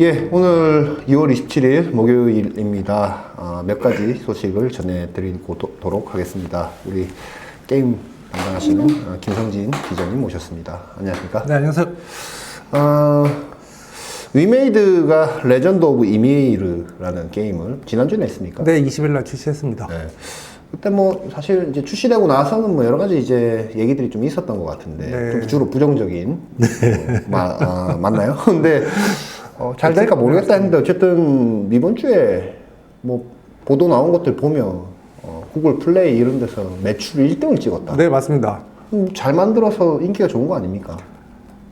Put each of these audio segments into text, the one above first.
예, 오늘 2월 27일 목요일입니다. 아, 몇 가지 소식을 전해드리도록 하겠습니다. 우리 게임 담당하시는 아, 김성진 기자님 모셨습니다. 안녕하십니까? 네, 안녕하세요. 어, 위메이드가 레전드 오브 이메이르라는 게임을 지난주에 냈습니까? 네, 20일 날 출시했습니다. 네. 그때 뭐 사실 이제 출시되고 나서는 뭐 여러 가지 이제 얘기들이 좀 있었던 것 같은데 네. 좀 주로 부정적인 어, 마, 아, 맞나요? 근데 어, 잘 될까 모르겠다 했는데 어쨌든 이번 주에 뭐 보도 나온 것들 보면 어, 구글 플레이 이런 데서 매출 1등을 찍었다. 네, 맞습니다. 음, 잘 만들어서 인기가 좋은 거 아닙니까?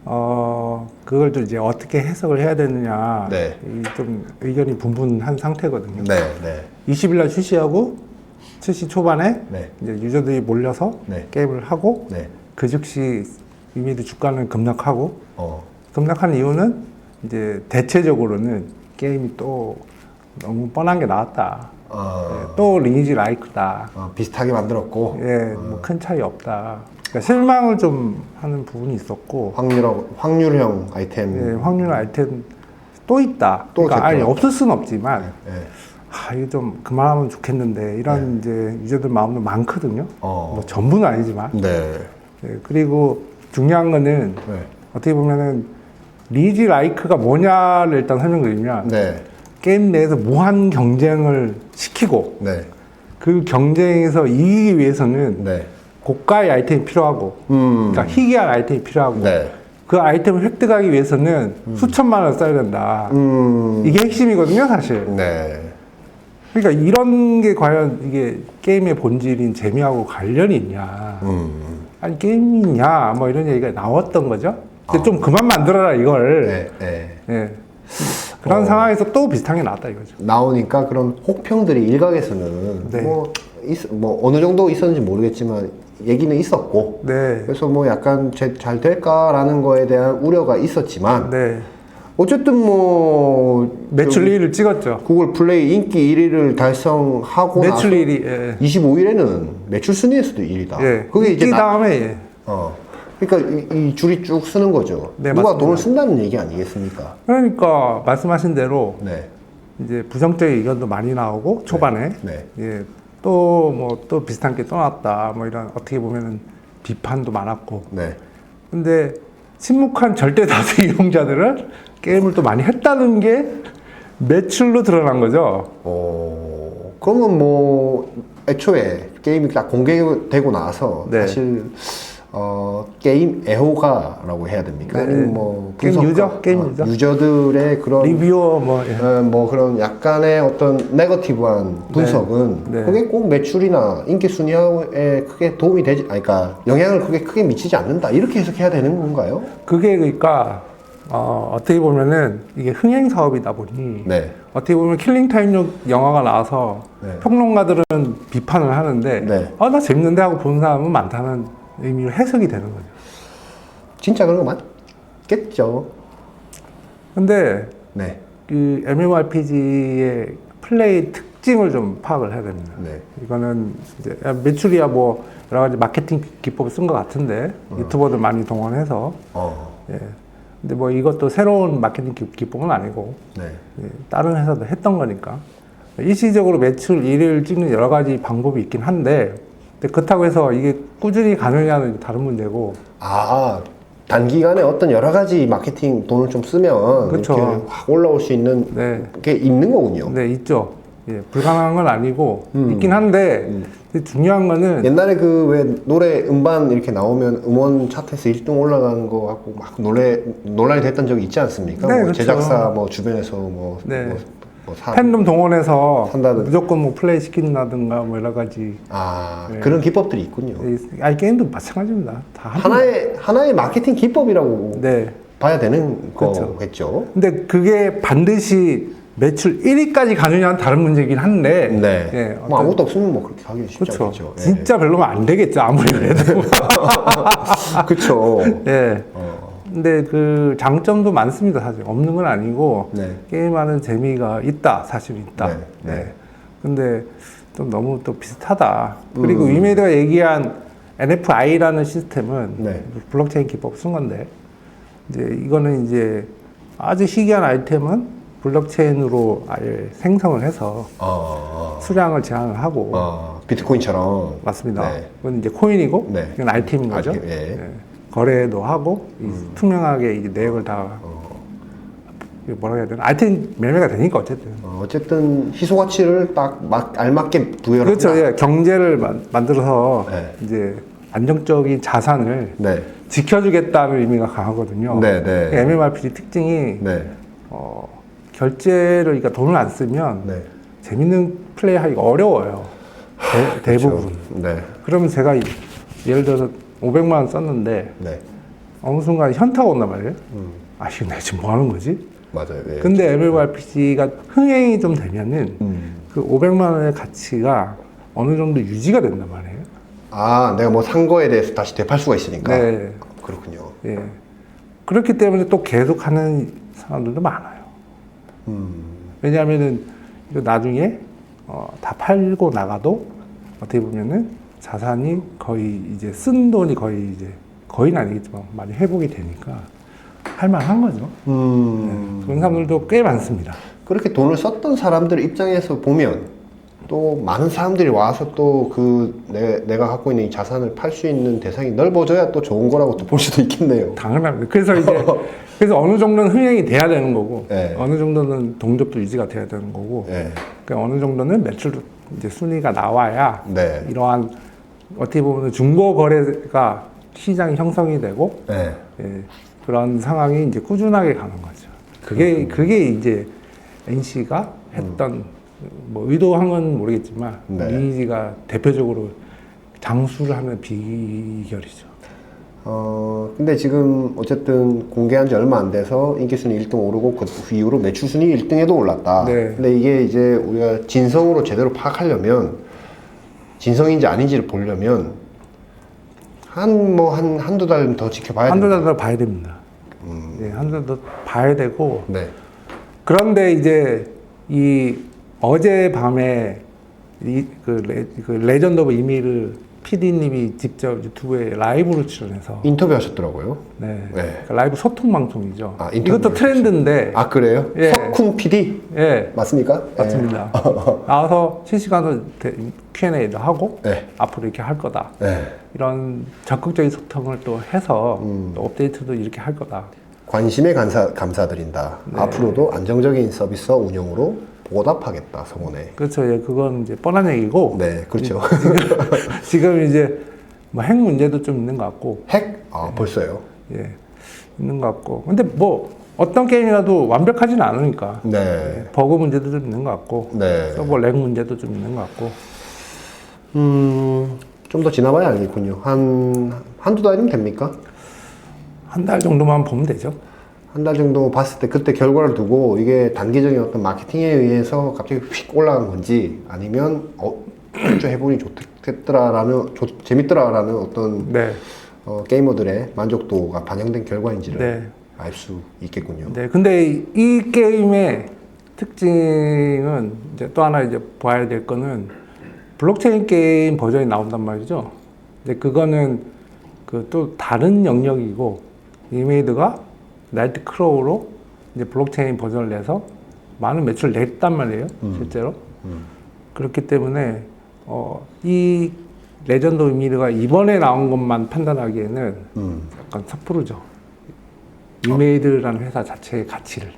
어, 그걸 또 이제 어떻게 해석을 해야 되느냐. 네. 이좀 의견이 분분한 상태거든요. 네, 네, 20일 날 출시하고 출시 초반에 네, 이제 유저들이 몰려서 네. 게임을 하고 네. 그 즉시 이미드 주가는 급락하고 어, 급락한 이유는 이제 대체적으로는 게임이 또 너무 뻔한 게 나왔다. 어, 예, 또 리니지 라이크다. 어, 비슷하게 만들었고 예, 뭐 큰 차이 없다. 그러니까 실망을 좀 하는 부분이 있었고, 확률 확률형 아이템. 예, 확률 아이템 또 있다. 또 그러니까 아니 제껴. 없을 수는 없지만, 예. 아 이거 좀 그만하면 좋겠는데 이런 이제 유저들 마음도 많거든요. 네. 어. 뭐 전부는 아니지만. 네. 예, 그리고 중요한 거는 네. 어떻게 보면은 리니지 라이크가 뭐냐를 일단 설명드리면 네. 게임 내에서 무한 경쟁을 시키고 네. 그 경쟁에서 이기기 위해서는 네. 고가의 아이템이 필요하고 음. 그러니까 희귀한 아이템이 필요하고 네. 그 아이템을 획득하기 위해서는 수천만 원을 써야 된다. 음. 이게 핵심이거든요, 사실. 네. 그러니까 이런 게 과연 이게 게임의 본질인 재미하고 관련이 있냐. 음. 아니, 게임이냐. 뭐 이런 얘기가 나왔던 거죠. 근데 좀 그만 만들어라, 이걸. 네. 네. 예. 그런 어. 상황에서 또 비슷한 게 나왔다 이거죠. 나오니까 그런 혹평들이 일각에서는 네. 뭐, 있, 뭐 어느 정도 있었는지 모르겠지만 얘기는 있었고 네. 그래서 뭐 약간 제- 잘 될까라는 거에 대한 우려가 있었지만 네. 어쨌든 뭐 매출 저기 1위를 찍었죠. 구글 플레이 인기 1위를 달성하고 매출 나서 1위. 예. 25일에는 매출 순위에서도 1위다. 예. 그게 이제 이 나, 다음에 예. 어. 그러니까 이, 이 줄이 쭉 쓰는 거죠. 네, 누가 맞습니다. 돈을 쓴다는 얘기 아니겠습니까? 그러니까 말씀하신 대로 네. 이제 부정적인 의견도 많이 나오고 초반에 네. 예, 또 뭐 또 비슷한 게 또 나왔다 뭐 이런 어떻게 보면은 비판도 많았고 네. 근데 침묵한 절대 다수 이용자들은 게임을 또 많이 했다는 게 매출로 드러난 거죠. 어, 그러면 뭐 애초에 게임이 딱 공개되고 나서 네. 사실 어, 게임 애호가라고 해야 됩니까? 네. 아니면 뭐 게임 분석가, 유저? 게임 어, 유저? 유저들의 그런 리뷰어 뭐 예. 어, 뭐 그런 약간의 어떤 네거티브한 분석은 네. 그게 꼭 매출이나 인기 순위에 크게 도움이 되지, 아니, 그러니까 영향을 그게 크게 미치지 않는다 이렇게 해석해야 되는 건가요? 그게 그러니까 어, 어떻게 보면은 이게 흥행 사업이다 보니 네, 어떻게 보면 킬링 타임용 영화가 나와서 네. 평론가들은 비판을 하는데 네. 아나 재밌는데 하고 보는 사람은 많다는 의미로 해석이 되는 거죠. 진짜 그런 거 맞겠죠. 근데 네, 그 MMORPG의 플레이 특징을 좀 파악을 해야 됩니다. 네, 이거는 이제 매출이야 뭐 여러 가지 마케팅 기법을 쓴 것 같은데 유튜버들 많이 동원해서 어, 예. 근데 뭐 이것도 새로운 마케팅 기- 기법은 아니고 네, 예, 다른 회사도 했던 거니까 일시적으로 매출 1위를 찍는 여러 가지 방법이 있긴 한데 근데 그렇다고 해서 이게 꾸준히 가느냐는 다른 문제고 아 단기간에 어떤 여러 가지 마케팅 돈을 좀 쓰면 그쵸. 이렇게 확 올라올 수 있는 네, 게 있는 거군요. 네 있죠. 예, 불가능한 건 아니고 음. 있긴 한데 근데 중요한 거는 옛날에 그 왜 노래 음반 이렇게 나오면 음원 차트에서 1등 올라가는 거 갖고 막 놀래 논란이 됐던 적이 있지 않습니까? 네, 뭐 그렇죠. 제작사 뭐 주변에서 뭐, 네. 뭐, 뭐 사, 팬덤 동원해서 산다든. 무조건 뭐 플레이 시킨다든가 뭐 여러 가지 아 네. 그런 기법들이 있군요. 이- 아이 게임도 마찬가지입니다. 다 한- 하나의 하나의 마케팅 기법이라고 네. 봐야 되는 그렇죠. 거겠죠. 근데 그게 반드시 매출 1위까지 가느냐는 다른 문제긴 한데 네. 예, 뭐 어떤- 아무것도 없으면 뭐 그렇게 하기 쉽지 그렇죠. 않겠죠. 예. 진짜 별로면 안 되겠죠. 아무리 그래도. 그렇죠. 예. 어, 근데 그 장점도 많습니다. 사실 없는 건 아니고 네. 게임하는 재미가 있다. 사실 있다. 네, 네. 네. 근데 좀 너무 또 비슷하다. 그리고 음. 위메이드가 얘기한 NFI라는 시스템은 네. 블록체인 기법 쓴 건데 이제 이거는 이제 아주 희귀한 아이템은 블록체인으로 아예 생성을 해서 어, 수량을 제한을 하고 어, 비트코인처럼. 맞습니다. 네. 그건 이제 코인이고 네. 이건 RTM인 거죠. RTM, 예. 예. 거래도 하고 이 투명하게 이 내역을 다 어, 뭐라 해야 되나? RTM 매매가 되니까 어쨌든. 어, 어쨌든 희소 가치를 딱 막 알맞게 부여를 그렇죠. 예. 경제를 만, 만들어서 네. 이제 안정적인 자산을 네. 지켜주겠다는 의미가 강하거든요. 네, 네. MMRPG 특징이 네. 어, 결제를 그러니까 돈을 안 쓰면 네. 재밌는 플레이 하기가 어려워요. 대, 부분 그렇죠. 네. 그러면 제가 이- 예를 들어서 500만 원 썼는데 네. 어느 순간 현타가 온단 말이에요. 음. 아, 이거 내가 지금 뭐 하는 거지? 맞아요. 예. 근데 MMORPG가 흥행이 좀 되면은 음. 그 500만 원의 가치가 어느 정도 유지가 된단 말이에요. 아, 내가 뭐 산 거에 대해서 다시 되팔 수가 있으니까. 네. 그렇군요. 예. 그렇기 때문에 또 계속 하는 사람들도 많아요. 음. 왜냐하면은 이거 나중에 어, 다 팔고 나가도 어떻게 보면은 자산이 거의 이제 쓴 돈이 거의 이제 거의는 아니겠지만 많이 회복이 되니까 할만한 거죠. 음. 그런 사람들도 꽤 많습니다. 그렇게 돈을 썼던 사람들 입장에서 보면 또 많은 사람들이 와서 또 그 내가 갖고 있는 이 자산을 팔 수 있는 대상이 넓어져야 또 좋은 거라고 또 볼 수도 있겠네요. 당연합니다. 그래서 이제 그래서 어느 정도는 흥행이 돼야 되는 거고 네. 어느 정도는 동접도 유지가 돼야 되는 거고 네. 그러니까 어느 정도는 매출도 이제 순위가 나와야 네. 이러한 어떻게 보면 중고 거래가 시장이 형성이 되고 네. 예, 그런 상황이 이제 꾸준하게 가는 거죠. 그게 그게 이제 NC가 했던 뭐 의도한 건 모르겠지만 네. 리니지가 대표적으로 장수를 하는 비결이죠. 어, 근데 지금 어쨌든 공개한 지 얼마 안 돼서 인기순위 1등 오르고 그 이후로 매출순위 1등에도 올랐다. 네. 근데 이게 이제 우리가 진성으로 제대로 파악하려면 진성인지 아닌지를 보려면 한 뭐 한 한두 달 더 지켜봐야 한두 된다. 달 더 봐야 됩니다. 예, 한두 달 더 봐야 되고 네. 그런데 이제 이 어제 밤에 이그 그 레전드 오브 이미를 PD님이 직접 유튜브에 라이브로 출연해서 인터뷰 하셨더라고요. 네. 네. 그러니까 라이브 소통 방송이죠. 아, 인터뷰 이것도 트렌드인데 아 그래요? 예. 석훈 PD 예, 맞습니까? 맞습니다. 나와서 실시간으로 대- Q&A도 하고 네. 앞으로 이렇게 할 거다. 네. 이런 적극적인 소통을 또 해서 음. 또 업데이트도 이렇게 할 거다. 관심에 감사, 감사드린다. 네. 앞으로도 안정적인 서비스와 운영으로 보답하겠다 성원에. 그렇죠. 예, 그건 이제 뻔한 얘기고 네, 그렇죠. 지금 이제 뭐 핵 문제도 좀 있는 것 같고 핵? 아 벌써요. 예, 있는 것 같고. 근데 뭐 어떤 게임이라도 완벽하지는 않으니까 네. 버그 문제도 좀 있는 것 같고 네. 서버 렉 문제도 좀 있는 것 같고 음, 좀 더 지나봐야 알겠군요. 한, 한두 달이면 됩니까? 한 달 정도만 보면 되죠. 한 달 정도 봤을 때 그때 결과를 두고 이게 단기적인 어떤 마케팅에 의해서 갑자기 휙 올라간 건지 아니면 어, 좀 해보니 좋겠더라라는, 좋- 재밌더라라는 어떤 네, 어, 게이머들의 만족도가 반영된 결과인지를 네. 알수 있겠군요. 네. 근데 이- 이 게임의 특징은 이제 또 하나 이제 봐야 될 거는 블록체인 게임 버전이 나온단 말이죠. 근데 그거는 그 또 다른 영역이고 이메이드가 나이트 크로우로 이제 블록체인 버전을 내서 많은 매출을 냈단 말이에요. 실제로. 그렇기 때문에 어, 이 레전드 이미드가 이번에 나온 것만 판단하기에는 음. 약간 섣부르죠. 이메이드라는 회사 자체의 가치를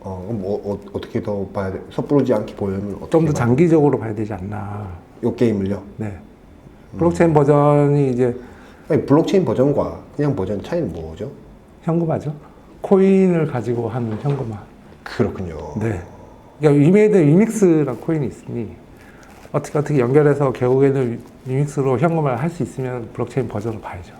어, 그럼 뭐, 어, 어 떻게 더 봐야 돼? 섣부르지 않게 보려면 어떻게 좀 더 봐야 장기적으로 봐야 되지 않나. 돼? 요 게임을요? 네. 블록체인 버전이 이제 아니, 블록체인 버전과 그냥 버전 차이는 뭐죠? 현금화죠. 코인을 가지고 하는 현금화. 그렇군요. 네. 그러니까 이메이드 위믹스라는 코인이 있으니 어떻게 어떻게 연결해서 결국에는 위믹스로 현금화를 할 수 있으면 블록체인 버전을 봐야죠.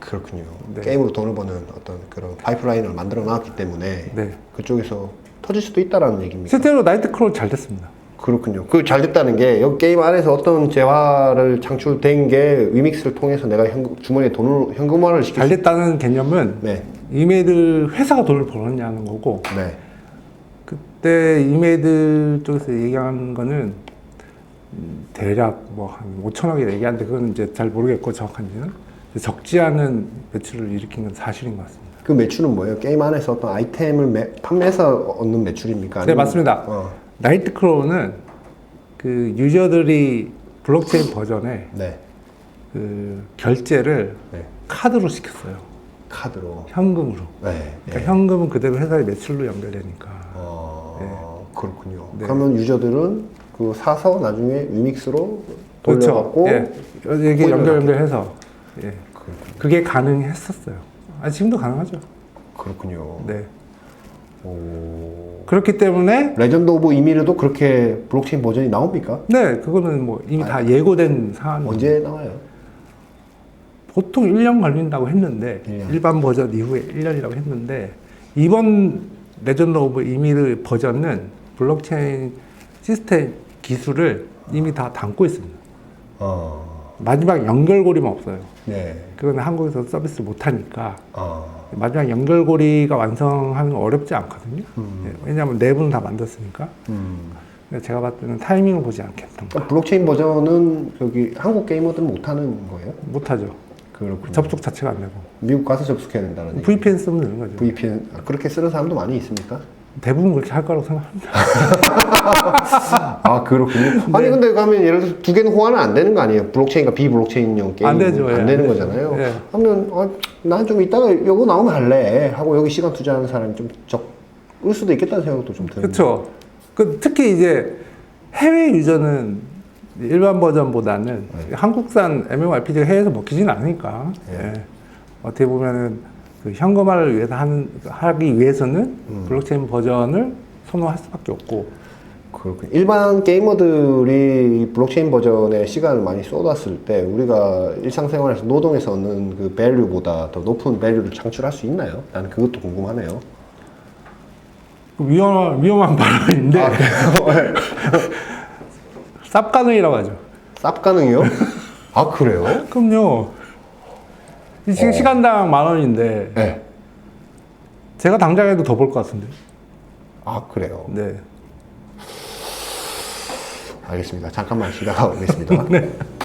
그렇군요. 네. 게임으로 돈을 버는 어떤 그런 파이프라인을 만들어 놨기 때문에 네. 그쪽에서 터질 수도 있다라는 얘기입니다. 실제로 나이트 크롤 잘 됐습니다. 그렇군요. 그 잘 됐다는 게 여기 게임 안에서 어떤 재화를 창출된 게 위믹스를 통해서 내가 현금, 주머니에 돈을 현금화를 시킬 잘수 됐다는 개념은 네. 이메이드 회사가 돈을 벌었냐는 거고 네. 그때 이메이드 쪽에서 얘기한 거는 음, 대략 뭐 한 5천억이 얘기하는데 그건 이제 잘 모르겠고 정확한지는 적지 않은 매출을 일으킨 건 사실인 것 같습니다. 그 매출은 뭐예요? 게임 안에서 어떤 아이템을 매- 판매해서 얻는 매출입니까? 네 아니면- 맞습니다. 어, 나이트크로우는 그 유저들이 블록체인 버전에 네. 그 결제를 네. 카드로 시켰어요. 카드로. 현금으로. 네. 그러니까 현금은 그대로 회사의 매출로 연결되니까. 어, 그렇군요. 네. 그러면 유저들은 그 사서 나중에 위믹스로 그렇죠. 돌려갖고 예. 이게 연결 연결해서 예. 그렇군요. 그게 가능했었어요. 아, 지금도 가능하죠. 그렇군요. 네. 오. 그렇기 때문에 레전드 오브 이미르도 그렇게 블록체인 버전이 나옵니까? 네, 그거는 뭐 이미 다 예고된 사안. 언제 나와요? 보통 1년 걸린다고 했는데 1년. 일반 버전 이후에 1년이라고 했는데 이번 레전드 오브 이미르 버전은 블록체인 시스템 기술을 이미 다 담고 있습니다. 어. 마지막 연결고리만 없어요. 네. 그건 한국에서 서비스 못 하니까 어. 마지막 연결고리가 완성하는 건 어렵지 않거든요. 음. 예, 왜냐하면 내부는 다 만들었으니까. 음. 제가 봤을 때는 타이밍을 보지 않겠던가. 그러니까 블록체인 버전은 저기 한국 게이머들은 못하는 거예요? 못하죠. 그렇군요. 접속 자체가 안 되고. 미국 가서 접속해야 된다는 얘기. VPN 쓰면 되는 거죠. VPN 아, 그렇게 쓰는 사람도 많이 있습니까? 대부분 그렇게 할 거라고 생각합니다. 아 그렇군요. 아니 근데 그러면 예를 들어서 두 개는 호환은 안 되는 거 아니에요? 블록체인과 비블록체인용 게임 안 되죠, 예, 안안 되는 되죠. 거잖아요. 예. 그러면 어, 난좀 이따가 요거 나오면 할래 하고 여기 시간 투자하는 사람이 좀 적을 수도 있겠다는 생각도 좀 드는데. 그렇죠. 그 특히 이제 해외 유저는 일반 버전보다는 한국산 MMORPG가 해외에서 먹히진 않으니까 예. 어떻게 보면은 그 현금화를 위해서 하는 하기 위해서는 블록체인 버전을 선호할 수밖에 없고 그렇군요. 일반 게이머들이 블록체인 버전에 시간을 많이 쏟았을 때 우리가 일상생활에서 노동에서 얻는 그 밸류보다 더 높은 밸류를 창출할 수 있나요? 나는 그것도 궁금하네요. 그 위험 위험한 발언인데 아, 쌉 가능이라고 하죠. 쌉 가능이요? 아 그래요? 그럼요. 이 지금 어. 시간당 만 원인데 네. 제가 당장 해도 더 벌 것 같은데. 아 그래요. 네. 알겠습니다. 잠깐만 쉬다가 오겠습니다.